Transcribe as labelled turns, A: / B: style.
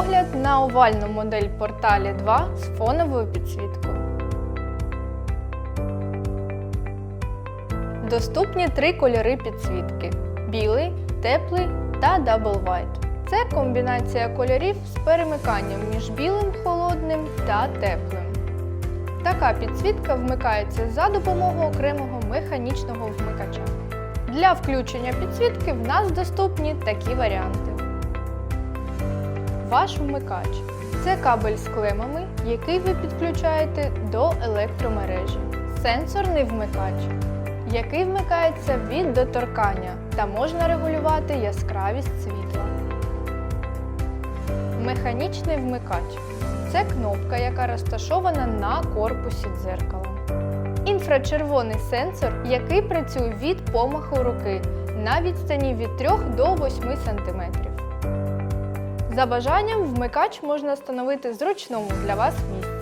A: огляд на овальну модель Порталі 2 з фоновою підсвіткою. Доступні три кольори підсвітки: білий, теплий та Double White. Це комбінація кольорів з перемиканням між білим холодним та теплим. Така підсвітка вмикається за допомогою окремого механічного вмикача. Для включення підсвітки в нас доступні такі варіанти. Ваш вмикач це кабель з клемами, який ви підключаєте до електромережі. Сенсорний вмикач, який вмикається від доторкання та можна регулювати яскравість світла. Механічний вмикач це кнопка, яка розташована на корпусі дзеркала. Інфрачервоний сенсор, який працює від помаху руки на відстані від 3 до 8 см. За бажанням вмикач можна встановити зручному для вас місці.